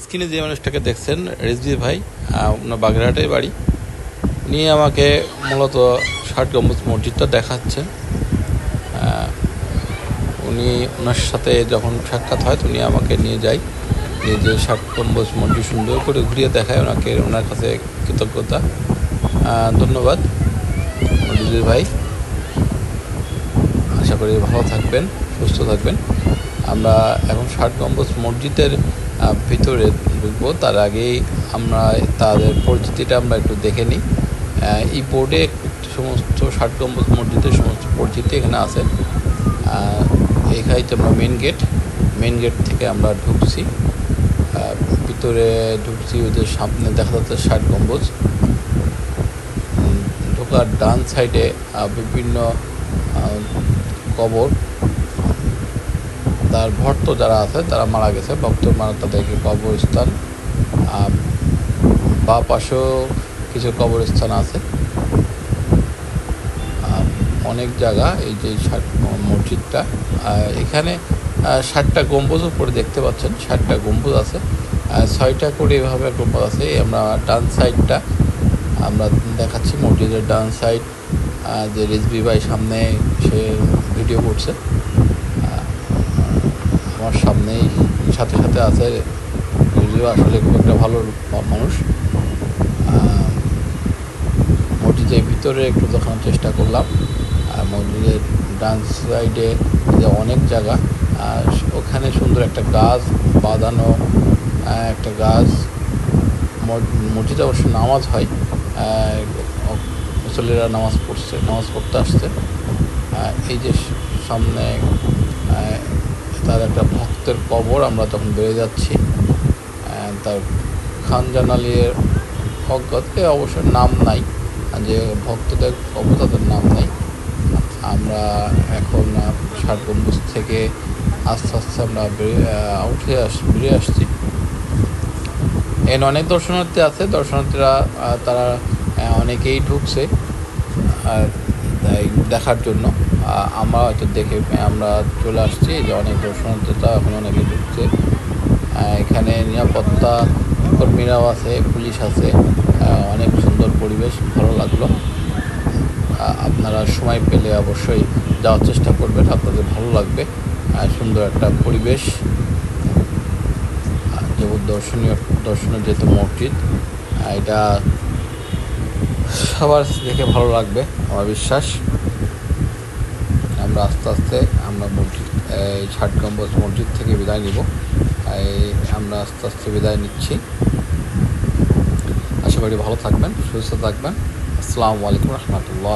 স্ক্রিনে যে মানুষটাকে দেখছেন, রেজবি ভাই ওনার বাগেরহাটের বাড়ি, নিয়ে আমাকে মূলত ষাট গম্বুজ মসজিদটা দেখাচ্ছেন। উনি ওনার সাথে যখন সাক্ষাৎ হয় উনি আমাকে নিয়ে যায়, নিয়ে যে ষাট গম্বুজ মসজিদ সুন্দর করে ঘুরিয়ে দেখায় ওনাকে, ওনার কাছে কৃতজ্ঞতা। ধন্যবাদ রেজবি ভাই। আশা করি ভালো থাকবেন, সুস্থ থাকবেন। আমরা এখন ষাট গম্বুজ মসজিদের ভিতরে ঢুকবো। তার আগেই আমরা তাদের পরিচিতিটা আমরা একটু দেখে নিই। এই বোর্ডে সমস্ত ষাট গম্বুজ মসজিদের সমস্ত পরিচিতি এখানে আছে। এখানে তো আমরা মেন গেট মেন গেট থেকে আমরা ঢুকছি। ভিতরে ঢুকছি ওদের সামনে দেখা যাচ্ছে ষাট গম্বুজ। ঢোকার ডান সাইডে বিভিন্ন কবর। তার ভক্ত যারা আছে, তারা মারা গেছে। ভক্ত মারা তাদেরকে কবরস্থান। বা পাশেও কিছু কবরস্থান আছে। অনেক জায়গা এই যে মসজিদটা। এখানে ষাটটা গম্বুজ উপরে দেখতে পাচ্ছেন। ষাটটা গম্বুজ আছে। ছয়টা করে এভাবে গম্বুজ আছে। আমরা ডান সাইডটা আমরা দেখাচ্ছি মসজিদের ডান সাইড। যে রিজবি ভাই সামনে সে ভিডিও করছে। আমার সামনেই সাথে সাথে আছে রিজবি আসলে খুব একটা ভালো মানুষ। মসজিদের ভিতরে একটু দেখানোর চেষ্টা করলাম। আর মসজিদের ডান সাইডে যে অনেক জায়গা, আর ওখানে সুন্দর একটা গাছ বাঁধানো একটা গাছ। মস- মসজিদে অবশ্য নামাজ হয় মুসল্লিরা নামাজ পড়ছে, নামাজ পড়তে আসছে। এই যে সামনে তার একটা ভক্তের কবর আমরা তখন বেড়ে যাচ্ছি। তার খান জানালির অজ্ঞাতে অবশ্য নাম নাই যে ভক্তদের কবর তাদের নাম নাই। আমরা এখন আহ, ষাট গম্বুজ থেকে আস্তে আস্তে আমরা উঠে আস বেরিয়ে আসছি। এখানে অনেক দর্শনার্থী আছে দর্শনার্থীরা তারা অনেকেই ঢুকছে। আর দেখার জন্য। আমরা হয়তো দেখে, আমরা চলে আসছি যে অনেক দর্শনার্থীরা এখন অনেকে ঢুকছে। এখানে নিরাপত্তা কর্মীরাও আছে, পুলিশ আছে। অনেক সুন্দর পরিবেশ, ভালো লাগল। আপনারা সময় পেলে অবশ্যই যাওয়ার চেষ্টা করবেন, আপনাদের ভালো লাগবে। সুন্দর একটা পরিবেশ। যেমন দর্শনীয় দর্শনীয় যেহেতু মসজিদ এটা সবার দেখে ভালো লাগবে, আমার বিশ্বাস। আমরা আস্তে আস্তে, আমরা মসজিদ, এই ষাট মসজিদ থেকে বিদায় নিব। আমরা আস্তে আস্তে বিদায় নিচ্ছি। আশা করি ভালো থাকবেন, সুস্থ থাকবেন। আসসালামু আলাইকুম রহমতুল্লাহ